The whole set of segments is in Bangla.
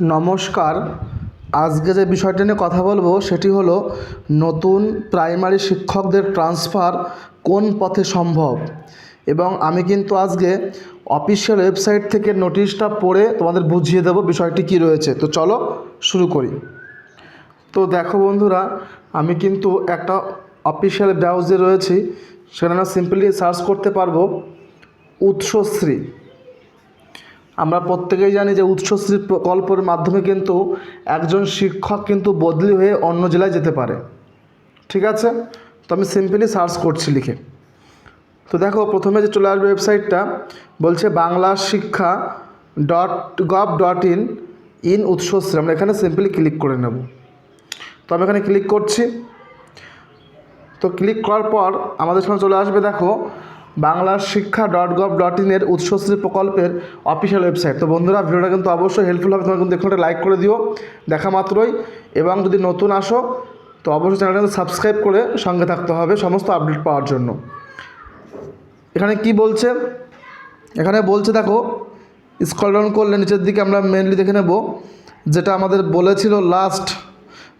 নমস্কার। আজকে যে বিষয়টা নিয়ে কথা বলব সেটি হলো নতুন প্রাইমারি শিক্ষকদের ট্রান্সফার কোন পথে সম্ভব? এবং আমি কিন্তু আজকে অফিসিয়াল ওয়েবসাইট থেকে নোটিশটা পড়ে তোমাদের বুঝিয়ে দেবো বিষয়টি কী রয়েছে। তো চলো শুরু করি। তো দেখো বন্ধুরা, আমি কিন্তু একটা অফিসিয়াল ব্রাউজে রয়েছি, সেখানে সিম্পলি সার্চ করতে পারব উৎসশ্রী। আমরা প্রত্যেকেই জানি যে উৎসশ্রী প্রকল্পের মাধ্যমে কিন্তু একজন শিক্ষক কিন্তু বদলি হয়ে অন্য জেলায় যেতে পারে। ঠিক আছে? তো আমি সিম্পলি সার্চ করছি লিখে। তো দেখো, প্রথমে যে চলে আসবে ওয়েবসাইটটা বলছে Bangla Shiksha dot gov dot in in Utsashree. আমরা এখানে সিম্পলি ক্লিক করে নেব। তো আমি এখানে ক্লিক করছি। তো ক্লিক করার পর আমাদের সামনে চলে আসবে, দেখো Bangla Shiksha dot gov dot ইনের উৎসশ্রী প্রকল্পের অফিসিয়াল ওয়েবসাইট। তো বন্ধুরা, ভিডিওটা কিন্তু অবশ্যই হেল্পফুল হবে, তোমরা কিন্তু দেখুন লাইক করে দিও, দেখা মাত্রই। এবং যদি নতুন আসো, তো অবশ্যই চ্যানেলটা সাবস্ক্রাইব করে সঙ্গে থাকতে হবে সমস্ত আপডেট পাওয়ার জন্য। এখানে কি বলছে? এখানে বলছে, দেখো স্ক্রল ডাউন করলে নিচের দিকে আমরা মেনলি দেখে নেব, যেটা আমাদের বলেছিল লাস্ট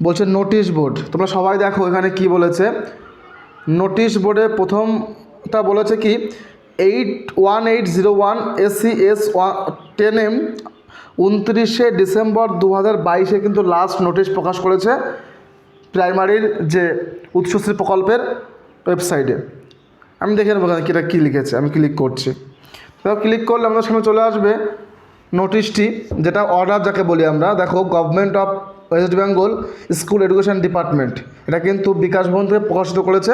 বলছে নোটিশ বোর্ড তোমরা সবাই দেখো এখানে কি বলেছে। নোটিশ বোর্ডে প্রথমটা বলেছে কি eight one eight zero one AC S one ten M উনত্রিশে ডিসেম্বর দু হাজার বাইশে কিন্তু লাস্ট নোটিশ প্রকাশ করেছে প্রাইমারির যে উৎসশ্রী প্রকল্পের ওয়েবসাইটে আমি দেখে নেব কিটা কী লিখেছে, আমি ক্লিক করছি। তো ক্লিক করলে আমাদের সামনে চলে আসবে নোটিশটি যেটা অর্ডার যাকে বলি আমরা। দেখো government of West Bengal school education department এটা কিন্তু বিকাশ ভবন থেকে প্রকাশিত করেছে।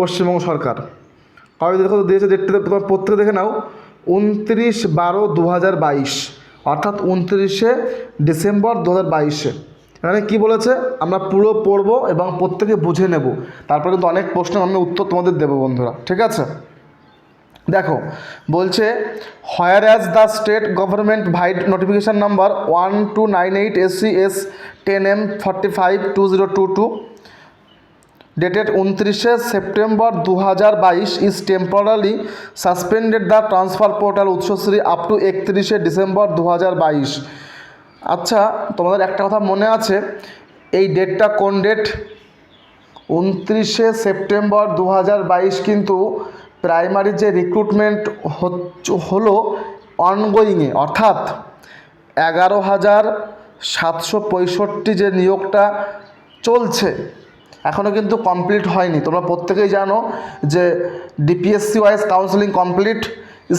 পশ্চিমবঙ্গ সরকার। কবে দেখো দিয়েছে ডেটটা তোমার পত্রে দেখে নাও, উনত্রিশ বারো দু হাজার বাইশ। অর্থাৎ উনত্রিশে ডিসেম্বর দু হাজার বাইশে। এখানে কী বলেছে? আমরা পুরো পড়ব এবং প্রত্যেকে বুঝে নেব। তারপরে কিন্তু অনেক প্রশ্নের আমি উত্তর তোমাদের দেবো বন্ধুরা, ঠিক আছে? দেখো, বলছে whereas the state government vide notification number one two nine eight SC S ten M forty five two zero two two dated উনত্রিশে সেপ্টেম্বর দু হাজার বাইশ is temporary suspended the transfer portal Utsashree up to একত্রিশে ডিসেম্বর দু হাজার বাইশ। আচ্ছা তোমাদের একটা কথা মনে আছে? এই ডেটটা কোন ডেট উনত্রিশে সেপ্টেম্বর দু হাজার বাইশ কিন্তু প্রাইমারি যে রিক্রুটমেন্ট হলো অনগোয়িংয়ে অর্থাৎ এগারো হাজার সাতশো পঁয়ষট্টি যে নিয়োগটা চলছে এখনও কিন্তু কমপ্লিট হয়নি। তোমরা প্রত্যেকেই জানো যে DPSC wise counselling complete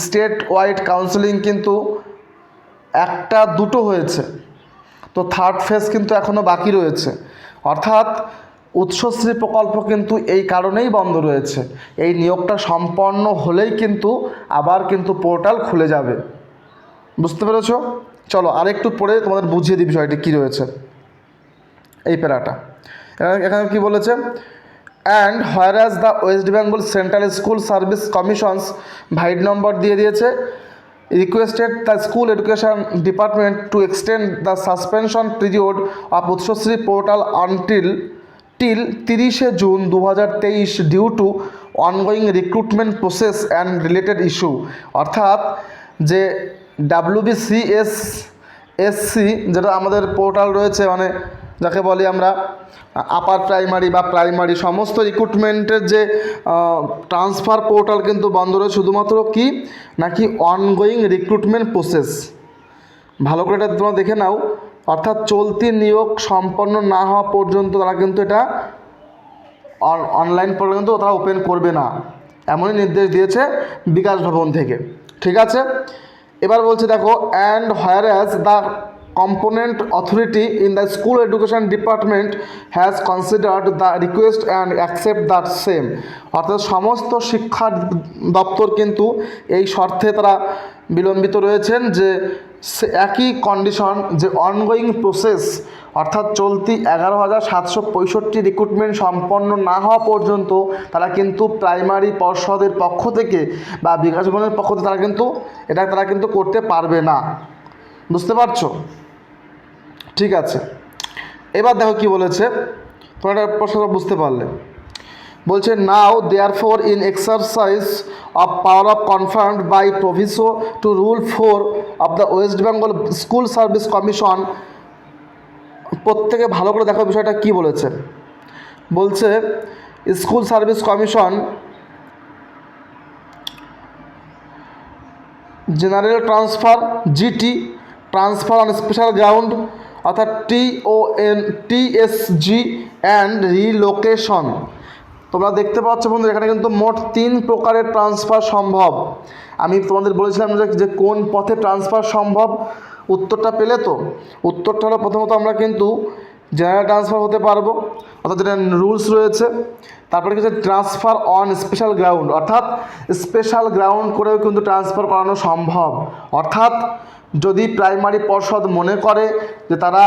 state wide counselling কিন্তু একটা দুটো হয়েছে। তো থার্ড ফেজ কিন্তু এখনও বাকি রয়েছে। অর্থাৎ উৎসশ্রী প্রকল্প কিন্তু এই কারণেই বন্ধ রয়েছে। এই নিয়োগটা সম্পন্ন হলেই কিন্তু আবার কিন্তু পোর্টাল খুলে যাবে। বুঝতে পেরেছ? চলো আরেকটু পরে তোমাদের বুঝিয়ে দিই বিষয়টি কী রয়েছে। এই প্যারাটা। এখানে- কি বলেছে? And whereas the West Bengal central school service commissions vide number দিয়ে দিয়েছে? Requested the school education department to extend the suspension period of Utsashree portal until till তিরিশে জুন দু হাজার তেইশ due to ongoing recruitment process and related issue অর্থাৎ যে ডাব্লিউবিসিএস এসসি যেটা আমাদের পোর্টাল রয়েছে মানে যাকে বলি আমরা আপার প্রাইমারি বা প্রাইমারি সমস্ত রিক্রুটমেন্টের যে ট্রান্সফার পোর্টাল কিন্তু বন্ধ রয়েছে শুধুমাত্র কি? নাকি অনগোয়িং রিক্রুটমেন্ট প্রসেস ভালো করে এটা তোমরা দেখে নাও। অর্থাৎ চলতি নিয়োগ সম্পন্ন না হওয়া পর্যন্ত তারা কিন্তু এটা অনলাইন পোর্টাল কিন্তু তারা ওপেন করবে না। এমনই নির্দেশ দিয়েছে বিকাশ ভবন থেকে। ঠিক আছে? এবার বলছে দেখো and whereas the component authority in the school education department has considered the request and accept that same অর্থাৎ সমস্ত শিক্ষা দপ্তর কিন্তু এই শর্তে তারা বিলম্বিত রয়েছেন যে একই কন্ডিশন যে অনগোয়িং প্রসেস অর্থাৎ চলতি এগারো হাজার সাতশো পঁয়ষট্টি রিক্রুটমেন্ট সম্পন্ন না হওয়া পর্যন্ত তারা কিন্তু প্রাইমারি পর্ষদের পক্ষ থেকে বা বিকাশ ভবনের পক্ষ থেকে তারা কিন্তু, এটা তারা কিন্তু করতে পারবে না। বুঝতে পারছ? ঠিক আছে। এবার দেখো কি বলেছে। তোমরা একটা প্রশ্ন বুঝতে পারলে। বলছে now there four in exercise of power of confirmed by proviso to rule four of the West Bengal School Service Commission প্রত্যেকে ভালো করে দেখো বিষয়টা কি বলেছে। বলছে school service commission general transfer GT transfer on special ground অর্থাৎ T O N TSG and relocation তোমরা দেখতে পাচ্ছ বন্ধু এখানে কিন্তু মোট তিন প্রকারের ট্রান্সফার সম্ভব। আমি তোমাদের বলেছিলাম যে কোন পথে ট্রান্সফার সম্ভব, উত্তরটা পেলে তো? উত্তরটা হলো প্রথমত আমরা কিন্তু জেনারেল ট্রান্সফার হতে পারব, অর্থাৎ যেটা রুলস রয়েছে, তারপরে কিছু ট্রান্সফার অন স্পেশাল গ্রাউন্ড অর্থাৎ স্পেশাল গ্রাউন্ড করেও কিন্তু ট্রান্সফার করানো সম্ভব। অর্থাৎ যদি প্রাইমারি পর্ষদ মনে করে যে তারা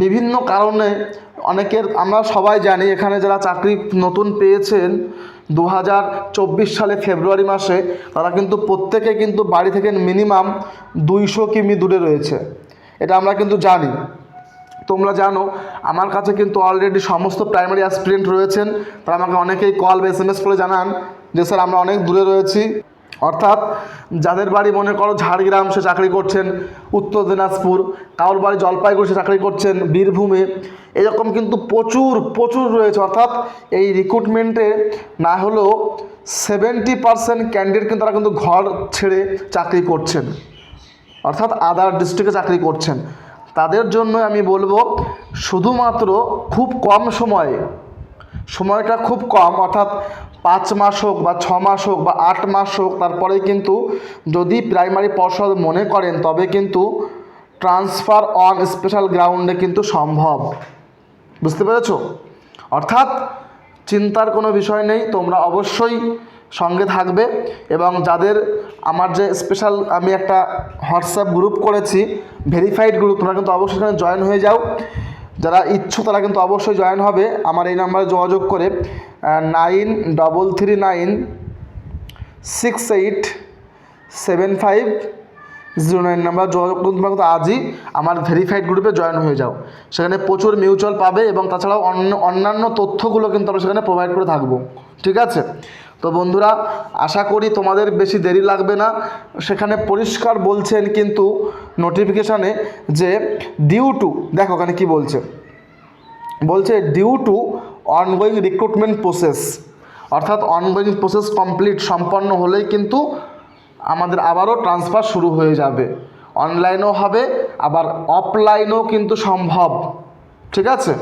বিভিন্ন কারণে অনেকের, আমরা সবাই জানি এখানে যারা চাকরি নতুন পেয়েছেন দু হাজার চব্বিশ সালে ফেব্রুয়ারি মাসে তারা কিন্তু প্রত্যেকে কিন্তু বাড়ি থেকে মিনিমাম দুইশো কিমি দূরে রয়েছে। এটা আমরা কিন্তু জানি। তোমরা জানো, আমার কাছে কিন্তু অলরেডি সমস্ত প্রাইমারি অ্যাসপিরেন্ট রয়েছেন। তারা আমাকে অনেকেই কল বা এস এম এস করে জানান যে, স্যার, আমরা অনেক দূরে রয়েছি। অর্থাৎ যাদের বাড়ি মনে করো ঝাড়গ্রাম সে চাকরি করছেন, উত্তর দিনাজপুর কারোর বাড়ি জলপাইগুড়ি সে চাকরি করছেন, বীরভূমে, এরকম কিন্তু প্রচুর প্রচুর রয়েছে। অর্থাৎ এই রিক্রুটমেন্টে না হলেও সেভেন্টি পার্সেন্ট ক্যান্ডিডেট কিন্তু তারা কিন্তু ঘর ছেড়ে চাকরি করছেন। অর্থাৎ আদার ডিস্ট্রিক্টে চাকরি করছেন। তাদের জন্য আমি বলব, শুধুমাত্র খুব কম সময়ে, সময়টা খুব কম, অর্থাৎ পাঁচ মাস হোক বা ছ মাস হোক বা আট মাস হোক তারপরে কিন্তু যদি প্রাইমারি পর্ষদ মনে করেন, তবে কিন্তু ট্রান্সফার অন স্পেশাল গ্রাউন্ডে কিন্তু সম্ভব। বুঝতে পেরেছ? অর্থাৎ চিন্তার কোনো বিষয় নেই, তোমরা অবশ্যই সঙ্গে থাকবে এবং যাদের আমার যে স্পেশাল আমি একটা হোয়াটসঅ্যাপ গ্রুপ করেছি ভেরিফাইড গ্রুপ তোমরা কিন্তু অবশ্যই জয়েন হয়ে যাও। যারা ইচ্ছুক তারা কিন্তু অবশ্যই জয়েন হবে। আমার এই নাম্বারে যোগাযোগ করে nine double three nine six eight seven five zero nine number যোগাযোগ করুন তোমরা কিন্তু আজই আমার ভেরিফাইড গ্রুপে জয়েন হয়ে যাও। সেখানে প্রচুর মিউচুয়াল পাবে এবং তাছাড়াও অন্য অন্যান্য তথ্যগুলো কিন্তু আমরা সেখানে প্রোভাইড করে থাকব। ঠিক আছে? তো বন্ধুরা, আশা করি তোমাদের বেশি দেরি লাগবে না। সেখানে পরিষ্কার বলছেন কিন্তু নোটিফিকেশানে যে ডিউ টু দেখো ওখানে কি বলছে। বলছে due to ongoing recruitment process অর্থাৎ অনগোয়িং প্রসেস কমপ্লিট সম্পন্ন হলেই কিন্তু আমাদের আবারও ট্রান্সফার শুরু হয়ে যাবে। অনলাইনও হবে, আবার অফলাইনেও কিন্তু সম্ভব। ঠিক আছে?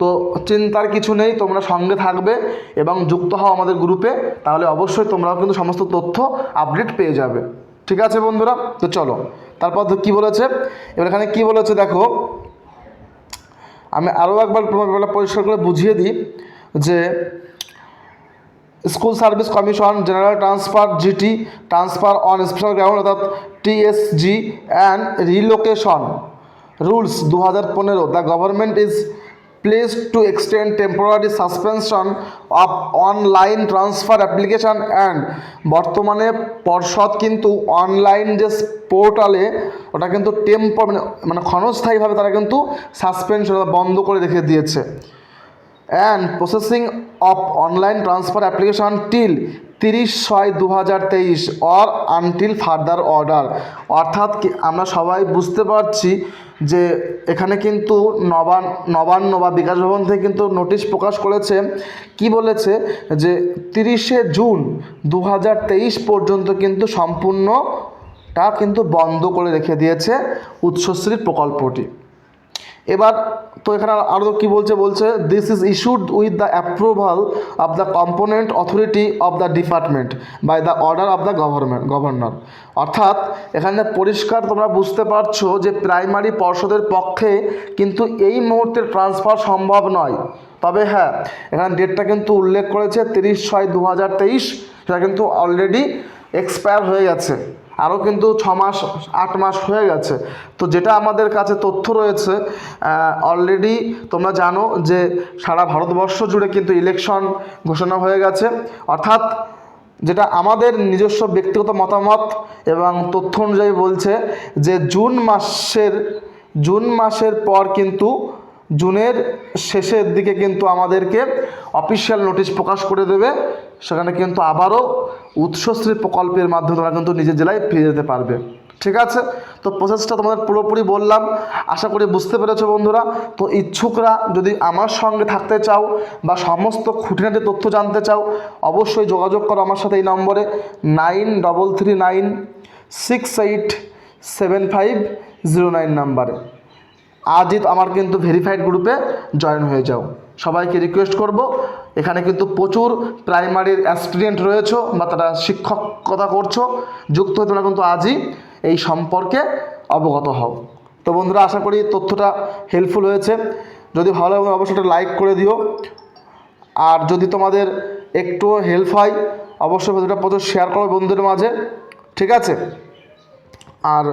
তো চিন্তার কিছু নেই, তোমরা সঙ্গে থাকবে এবং যুক্ত হও আমাদের গ্রুপে তাহলে অবশ্যই তোমরাও কিন্তু সমস্ত তথ্য আপডেট পেয়ে যাবে। ঠিক আছে বন্ধুরা? তো চলো, তারপর তো কী বলেছে? এবার এখানে কী বলেছে দেখো? আমি আরও একবার তোমাকে পরিষ্কার করে বুঝিয়ে দিই যে school service commission, general transfer, GT, transfer on special ground অর্থাৎ টিএসজি অ্যান্ড রিলোকেশন রুলস দু হাজার পনেরো, the government is place to extend temporary suspension of online transfer application and বর্তমানে পর্ষদ কিন্তু অনলাইন যে পোর্টালে ওটা কিন্তু টেম্পো মানে মানে ক্ষণস্থায়ীভাবে তারা কিন্তু সাসপেনশন বন্ধ করে রেখে দিয়েছে। And processing of online transfer application till তিরিশ ছয় দু হাজার তেইশ অর আনটিল ফার্দার অর্ডার অর্থাৎ আমরা সবাই বুঝতে পারছি যে এখানে কিন্তু নবান নবান্ন বা বিকাশ ভবন থেকে কিন্তু নোটিশ প্রকাশ করেছে। কি বলেছে? যে তিরিশে জুন দু হাজার তেইশ পর্যন্ত কিন্তু সম্পূর্ণটা কিন্তু বন্ধ করে রেখে দিয়েছে উচ্চশ্রী প্রকল্পটি। এবার তো এখানে আরও কি বলছে? বলছে this is issued with the approval of the component authority of the department by the order of the government governor অর্থাৎ, এখানে পরিষ্কার তোমরা বুঝতে পারছ যে প্রাইমারি পর্ষদের পক্ষে কিন্তু এই মুহূর্তে ট্রান্সফার সম্ভব নয়। তবে হ্যাঁ এখানে ডেটটা কিন্তু উল্লেখ করেছে তিরিশ ছয় দু হাজার তেইশ, সেটা কিন্তু অলরেডি এক্সপায়ার হয়ে গেছে। আরও কিন্তু ছ মাস, আট মাস হয়ে গেছে। তো যেটা আমাদের কাছে তথ্য রয়েছে অলরেডি তোমরা জানো যে সারা ভারতবর্ষ জুড়ে কিন্তু ইলেকশন ঘোষণা হয়ে গেছে। অর্থাৎ যেটা আমাদের নিজস্ব ব্যক্তিগত মতামত এবং তথ্য অনুযায়ী বলছে যে জুন মাসের জুন মাসের পর কিন্তু জুনের শেষের দিকে কিন্তু আমাদেরকে অফিসিয়াল নোটিশ প্রকাশ করে দেবে। সেখানে কিন্তু আবারও উৎসশ্রী প্রকল্পের মাধ্যমে তোমরা কিন্তু নিজের জেলায় ফিরে যেতে পারবে। ঠিক আছে? তো প্রসেসটা তোমাদের পুরোপুরি বললাম। আশা করি বুঝতে পেরেছ বন্ধুরা। তো ইচ্ছুকরা যদি আমার সঙ্গে থাকতে চাও বা সমস্ত খুঁটিনাটি তথ্য জানতে চাও, অবশ্যই যোগাযোগ করো আমার সাথে এই নম্বরে। Nine double three nine six eight seven five zero nine নাম্বারে। আজই আমার কিন্তু ভেরিফাইড গ্রুপে জয়েন হয়ে যাও। সবাইকে রিকোয়েস্ট করব, এখানে কিন্তু প্রচুর প্রাইমারির অ্যাসপিরিয়েন্ট রয়েছে বা তারা শিক্ষকতা করছ, যুক্ত হয়ে তোমরা কিন্তু আজই এই সম্পর্কে অবগত হও। তো বন্ধুরা, আশা করি তথ্যটা হেল্পফুল হয়েছে। যদি ভালো লাগে অবশ্যই একটা লাইক করে দিও। আর যদি তোমাদের একটু হেল্প হয়, অবশ্যই ভিডিওটা প্রচুর শেয়ার করো বন্ধুদের মাঝে, ঠিক আছে? আর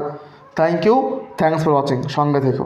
thank you thanks for watching সঙ্গে থেকো।